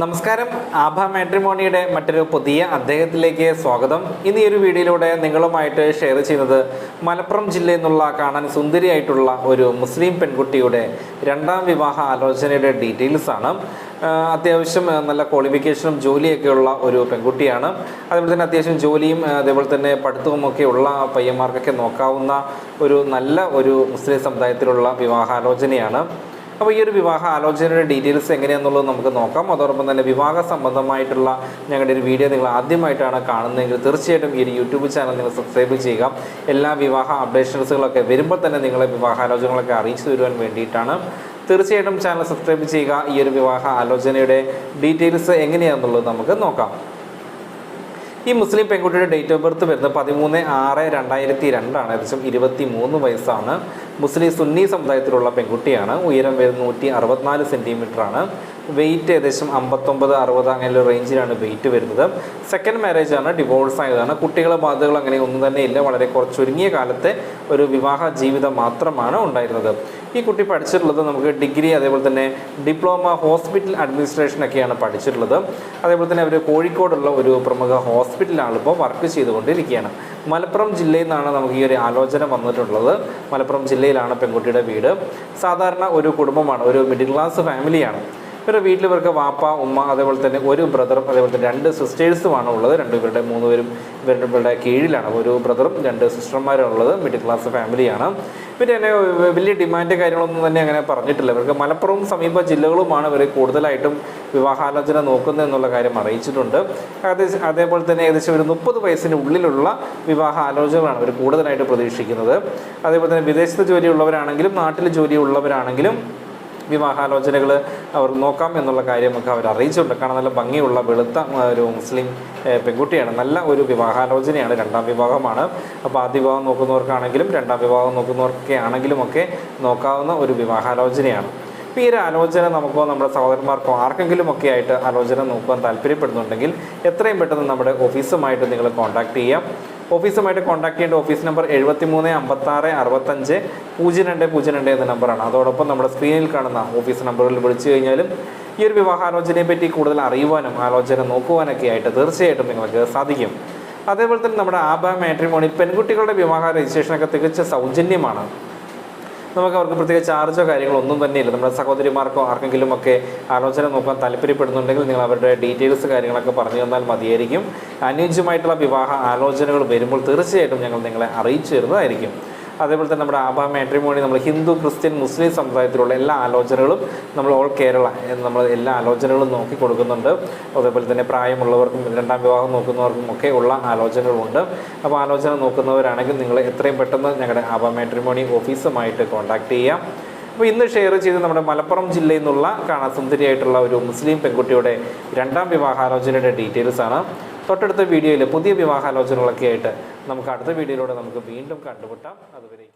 നമസ്കാരം. ആഭ മാട്രിമോണിയുടെ മറ്റൊരു പുതിയ അദ്ദേഹത്തിലേക്ക് സ്വാഗതം. ഇന്ന് ഈ ഒരു വീഡിയോയിലൂടെ നിങ്ങളുമായിട്ട് ഷെയർ ചെയ്യുന്നത് മലപ്പുറം ജില്ലയിൽ നിന്നുള്ള കാണാൻ സുന്ദരിയായിട്ടുള്ള ഒരു മുസ്ലിം പെൺകുട്ടിയുടെ രണ്ടാം വിവാഹ ആലോചനയുടെ ഡീറ്റെയിൽസ് ആണ്. അത്യാവശ്യം നല്ല ക്വാളിഫിക്കേഷനും ജോലിയൊക്കെയുള്ള ഒരു പെൺകുട്ടിയാണ്. അതുപോലെ തന്നെ അത്യാവശ്യം ജോലിയും അതേപോലെ തന്നെ പഠിത്തവുമൊക്കെ ഉള്ള പയ്യന്മാർക്കൊക്കെ നോക്കാവുന്ന ഒരു നല്ല ഒരു മുസ്ലിം സമുദായത്തിലുള്ള വിവാഹാലോചനയാണ്. അപ്പോൾ ഈ ഒരു വിവാഹ ആലോചനയുടെ ഡീറ്റെയിൽസ് എങ്ങനെയാണെന്നുള്ളത് നമുക്ക് നോക്കാം. അതോടൊപ്പം തന്നെ വിവാഹ സംബന്ധമായിട്ടുള്ള ഞങ്ങളുടെ ഒരു വീഡിയോ നിങ്ങൾ ആദ്യമായിട്ടാണ് കാണുന്നതെങ്കിൽ തീർച്ചയായിട്ടും ഈ ഒരു യൂട്യൂബ് ചാനൽ നിങ്ങൾ സബ്സ്ക്രൈബ് ചെയ്യുക. എല്ലാ വിവാഹ അപ്ഡേഷൻസുകളൊക്കെ വരുമ്പോൾ തന്നെ നിങ്ങളെ വിവാഹാലോചനകളൊക്കെ അറിയിച്ചു തരുവാൻ വേണ്ടിയിട്ടാണ്. തീർച്ചയായിട്ടും ചാനൽ സബ്സ്ക്രൈബ് ചെയ്യുക. ഈ ഒരു വിവാഹ ആലോചനയുടെ ഡീറ്റെയിൽസ് എങ്ങനെയാണെന്നുള്ളത് നമുക്ക് നോക്കാം. ഈ മുസ്ലിം പെൺകുട്ടിയുടെ ഡേറ്റ് ഓഫ് ബർത്ത് വരുന്നത് പതിമൂന്ന് ആറ് രണ്ടായിരത്തി രണ്ടാണ് ഏകദേശം ഇരുപത്തി മൂന്ന് വയസ്സാണ്. മുസ്ലിം സുന്നി സമുദായത്തിലുള്ള പെൺകുട്ടിയാണ്. ഉയരം വരുന്നത് നൂറ്റി അറുപത്തിനാല് സെന്റിമീറ്റർ ആണ്. വെയിറ്റ് ഏകദേശം അമ്പത്തൊമ്പത് അറുപത് അങ്ങനെ റേഞ്ചിലാണ് വെയിറ്റ് വരുന്നത്. സെക്കൻഡ് മാരേജ് ആണ് ഡിവോഴ്സ് ആയതാണ്. കുട്ടികളെ ബാധകൾ അങ്ങനെ ഒന്നും തന്നെ ഇല്ല. വളരെ കുറച്ച് ചുരുങ്ങിയ കാലത്തെ ഒരു വിവാഹ ജീവിതം മാത്രമാണ് ഉണ്ടായിരുന്നത്. ഈ കുട്ടി പഠിച്ചിട്ടുള്ളത് നമുക്ക് ഡിഗ്രി അതേപോലെ തന്നെ ഡിപ്ലോമ ഹോസ്പിറ്റൽ അഡ്മിനിസ്ട്രേഷൻ ഒക്കെയാണ് പഠിച്ചിട്ടുള്ളത്. അതേപോലെ തന്നെ അവർ കോഴിക്കോടുള്ള ഒരു പ്രമുഖ ഹോസ്പിറ്റലാണ് ഇപ്പോൾ വർക്ക് ചെയ്തുകൊണ്ടിരിക്കുകയാണ്. മലപ്പുറം ജില്ലയിൽ നിന്നാണ് നമുക്ക് ഈ ഒരു ആലോചന വന്നിട്ടുള്ളത്. മലപ്പുറം ജില്ലയിലാണ് പെൺകുട്ടിയുടെ വീട്. സാധാരണ ഒരു കുടുംബമാണ് ഒരു മിഡിൽ ക്ലാസ് ഫാമിലിയാണ് ഇവരുടെ വീട്ടിൽ ഇവർക്ക് വാപ്പ ഉമ്മ അതേപോലെ തന്നെ ഒരു ബ്രദറും അതേപോലെ തന്നെ രണ്ട് സിസ്റ്റേഴ്സുമാണ് ഉള്ളത്. രണ്ടുപേരുടെ മൂന്ന് പേരും ഇവരുടെ കീഴിലാണ്. ഒരു ബ്രദറും രണ്ട് സിസ്റ്റർമാരും ഉള്ളത് മിഡിൽ ക്ലാസ് ഫാമിലിയാണ്. പിന്നെ തന്നെ വലിയ ഡിമാൻഡ് കാര്യങ്ങളൊന്നും തന്നെ അങ്ങനെ പറഞ്ഞിട്ടില്ല. ഇവർക്ക് മലപ്പുറവും സമീപ ജില്ലകളുമാണ് ഇവർ കൂടുതലായിട്ടും വിവാഹാലോചന നോക്കുന്നത് എന്നുള്ള കാര്യം അറിയിച്ചിട്ടുണ്ട്. അതേ- അതേപോലെ തന്നെ ഏകദേശം ഒരു മുപ്പത് വയസ്സിന് ഉള്ളിലുള്ള വിവാഹ ആലോചനകളാണ് ഇവർ കൂടുതലായിട്ട് പ്രതീക്ഷിക്കുന്നത്. അതേപോലെ തന്നെ വിദേശത്ത് ജോലിയുള്ളവരാണെങ്കിലും നാട്ടിൽ ജോലിയുള്ളവരാണെങ്കിലും വിവാഹാലോചനകൾ അവർ നോക്കാം എന്നുള്ള കാര്യമൊക്കെ അവർ അറിയിച്ചിട്ടുണ്ട്. കാരണം നല്ല ഭംഗിയുള്ള വെളുത്ത ഒരു മുസ്ലിം പെൺകുട്ടിയാണ്. നല്ല ഒരു വിവാഹാലോചനയാണ്. രണ്ടാം വിവാഹമാണ്. അപ്പോൾ ആദ്യ വിവാഹം നോക്കുന്നവർക്കാണെങ്കിലും രണ്ടാം വിവാഹം നോക്കുന്നവർക്കൊക്കെ ആണെങ്കിലും ഒക്കെ നോക്കാവുന്ന ഒരു വിവാഹാലോചനയാണ്. അപ്പോൾ ഈ ഒരു ആലോചന നമുക്കോ നമ്മുടെ സഹോദരന്മാർക്കോ ആർക്കെങ്കിലും ഒക്കെ ആയിട്ട് ആലോചന നോക്കുവാൻ താല്പര്യപ്പെടുന്നുണ്ടെങ്കിൽ എത്രയും പെട്ടെന്ന് നമ്മുടെ ഓഫീസുമായിട്ട് നിങ്ങൾ കോൺടാക്ട് ചെയ്യാം. ഓഫീസുമായിട്ട് കോൺടാക്ട് ചെയ്യേണ്ട ഓഫീസ് നമ്പർ എഴുപത്തി മൂന്ന് അമ്പത്താറ് അറുപത്തഞ്ച് പൂജ്യം രണ്ട് പൂജ്യം രണ്ട് എന്ന നമ്പറാണ് അതോടൊപ്പം നമ്മുടെ സ്ക്രീനിൽ കാണുന്ന ഓഫീസ് നമ്പറുകളിൽ വിളിച്ചു കഴിഞ്ഞാലും ഈ ഒരു വിവാഹാലോചനയെ പറ്റി കൂടുതൽ അറിയുവാനും ആലോചന നോക്കുവാനൊക്കെ ആയിട്ട് തീർച്ചയായിട്ടും നിങ്ങൾക്ക് സാധിക്കും. അതേപോലെ തന്നെ നമ്മുടെ ആബ മാട്രിമോണിയിൽ പെൺകുട്ടികളുടെ വിവാഹ രജിസ്ട്രേഷനൊക്കെ തികച്ച സൗജന്യമാണ്. നമുക്ക് അവർക്ക് പ്രത്യേക ചാർജോ കാര്യങ്ങളോ ഒന്നും തന്നെ ഇല്ല നമ്മുടെ സഹോദരിമാർക്കോ ആർക്കെങ്കിലും ഒക്കെ ആലോചന നോക്കാൻ താല്പര്യപ്പെടുന്നുണ്ടെങ്കിൽ നിങ്ങൾ അവരുടെ ഡീറ്റെയിൽസ് കാര്യങ്ങളൊക്കെ പറഞ്ഞു തന്നാൽ മതിയായിരിക്കും. അനുയോജ്യമായിട്ടുള്ള വിവാഹ ആലോചനകൾ വരുമ്പോൾ തീർച്ചയായിട്ടും ഞങ്ങൾ നിങ്ങളെ അറിയിച്ചു തരുന്നതായിരിക്കും. അതേപോലെ തന്നെ നമ്മുടെ ആഭ മാട്രിമോണി നമ്മൾ ഹിന്ദു ക്രിസ്ത്യൻ മുസ്ലിം സമുദായത്തിലുള്ള എല്ലാ ആലോചനകളും നമ്മൾ ഓൾ കേരള എന്ന് നമ്മൾ എല്ലാ ആലോചനകളും നോക്കി കൊടുക്കുന്നുണ്ട്. അതേപോലെ തന്നെ പ്രായമുള്ളവർക്കും രണ്ടാം വിവാഹം നോക്കുന്നവർക്കും ഒക്കെ ഉള്ള ആലോചനകളുണ്ട്. അപ്പോൾ ആലോചന നോക്കുന്നവരാണെങ്കിൽ നിങ്ങൾ എത്രയും പെട്ടെന്ന് ഞങ്ങളുടെ ആഭ മാട്രിമോണി ഓഫീസുമായിട്ട് കോൺടാക്ട് ചെയ്യാം. അപ്പോൾ ഇന്ന് ഷെയർ ചെയ്ത് നമ്മുടെ മലപ്പുറം ജില്ലയിൽ നിന്നുള്ള കാണാൻ സുന്ദരിയായിട്ടുള്ള ഒരു മുസ്ലിം പെൺകുട്ടിയുടെ രണ്ടാം വിവാഹാലോചനയുടെ ഡീറ്റെയിൽസാണ് തൊട്ടടുത്ത വീഡിയോയിൽ പുതിയ വിവാഹാലോചനകളൊക്കെ ആയിട്ട് നമുക്ക് അടുത്ത വീഡിയോയിലൂടെ നമുക്ക് വീണ്ടും കണ്ടുമുട്ടാം. അതുവരെ